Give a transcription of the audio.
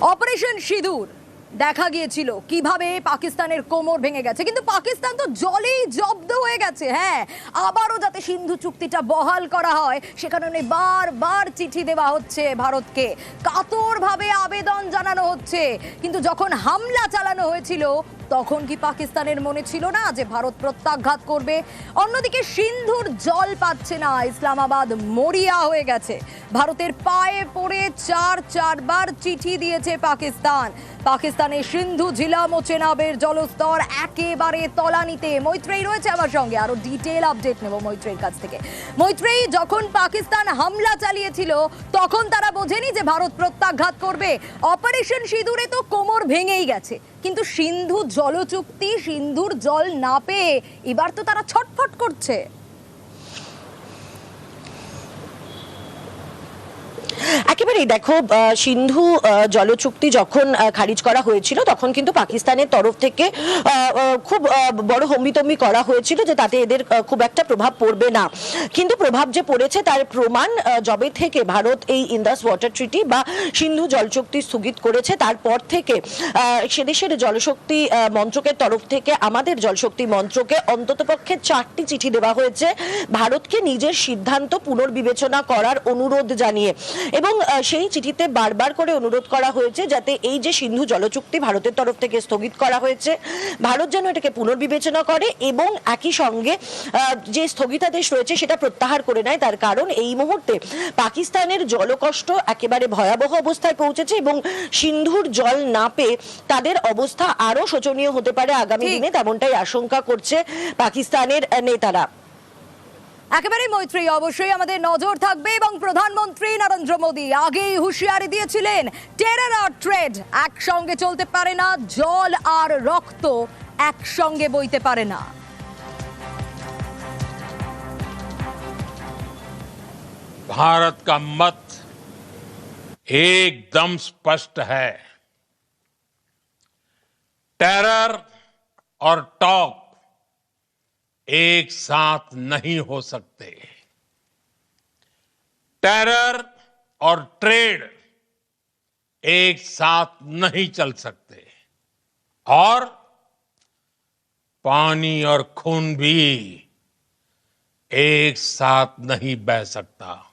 Operation সিঁদুর। দেখা গিয়েছিল কীভাবে পাকিস্তানের কোমর ভেঙে গেছে। কিন্তু পাকিস্তান তো জলেই জব্দ হয়ে গেছে হ্যাঁ। আবারও যাতে সিন্ধু চুক্তিটা বহাল করা হয়, সে কারণে বারবার চিঠি দেওয়া হচ্ছে ভারতকে। কাতরভাবে আবেদন জানানো হচ্ছে। কিন্তু যখন হামলা চালানো হয়েছিল, তখন কি পাকিস্তানের মনে ছিল না যে ভারত প্রত্যাঘাত করবে? অন্যদিকে সিন্ধুর জল পাচ্ছে না, ইসলামাবাদ মরিয়া হয়ে গেছে। ভারতের পায়ে পড়ে চার চারবার চিঠি দিয়েছে পাকিস্তান। পাকিস্তানের সিন্ধু, ঝিলাম ও চেনাবের জলস্তর একেবারে তলানিতে। মৈত্রেয়ী রয়েছে আমার সঙ্গে। আরও ডিটেল আপডেট নেব মৈত্রেয়ীর কাছ থেকে। মৈত্রেয়ী, যখন পাকিস্তান হামলা চালিয়েছিল, তখন তারা বোঝেনি যে ভারত প্রত্যাঘাত করবে। অপারেশন সিঁদুরে তো কোমর ভেঙেই গেছে। কিন্তু সিন্ধু জলচুক্তি, সিন্ধুর জল না পেয়ে এবার তো তারা ছটফট করছে। একেবারেই দেখো সিন্ধু আহ, জলচুক্তি যখন খারিজ করা হয়েছিল তখন কিন্তু পাকিস্তানের তরফ থেকে খুব বড় হম্বিতম্বি করা হয়েছিল যে তাতে এদের খুব একটা প্রভাব পড়বে না। কিন্তু প্রভাব যে পড়েছে তার প্রমাণ যবে থেকে ভারত এই ইন্দাস ওয়াটার ট্রিটি বা সিন্ধু জল চুক্তি স্থগিত করেছে তারপর থেকে আহ, সে দেশের জলশক্তি মন্ত্রকের তরফ থেকে আমাদের জলশক্তি মন্ত্রকে অন্ততপক্ষে চারটি চিঠি দেওয়া হয়েছে। ভারতকে নিজের সিদ্ধান্ত পুনর্বিবেচনা করার অনুরোধ জানিয়ে। এবং সেই চিঠিতে বারবার করে অনুরোধ করা হয়েছে যাতে এই যে সিন্ধু জলচুক্তি ভারতের তরফ থেকে স্থগিত করা হয়েছে ভারত যেন এটাকে পুনর্বিবেচনা করে এবং একই সঙ্গে যে স্থগিতাদেশ রয়েছে সেটা প্রত্যাহার করে নেয়। তার কারণ এই মুহূর্তে পাকিস্তানের জলকষ্ট একেবারে ভয়াবহ অবস্থায় পৌঁছেছে এবং সিন্ধুর জল না পেয়ে তাদের অবস্থা আরও শোচনীয় হতে পারে আগামী দিনে তেমনটাই আশঙ্কা করছে পাকিস্তানের নেতারা। একেবারে মৈত্রী অবশ্যই আমাদের নজর থাকবে এবং প্রধানমন্ত্রী নরেন্দ্র মোদী আগেই হুঁশিয়ারি দিয়েছিলেন টেরার আর ট্রেড একসঙ্গে চলতে পারে না জল আর রক্ত একসঙ্গে বইতে পারে না भारत का मत एकदम स्पष्ट है टेरर और टॉक एक साथ नहीं हो सकते। टेरर और ट्रेड एक साथ नहीं चल सकते। और पानी और खून भी एक साथ नहीं बह सकता।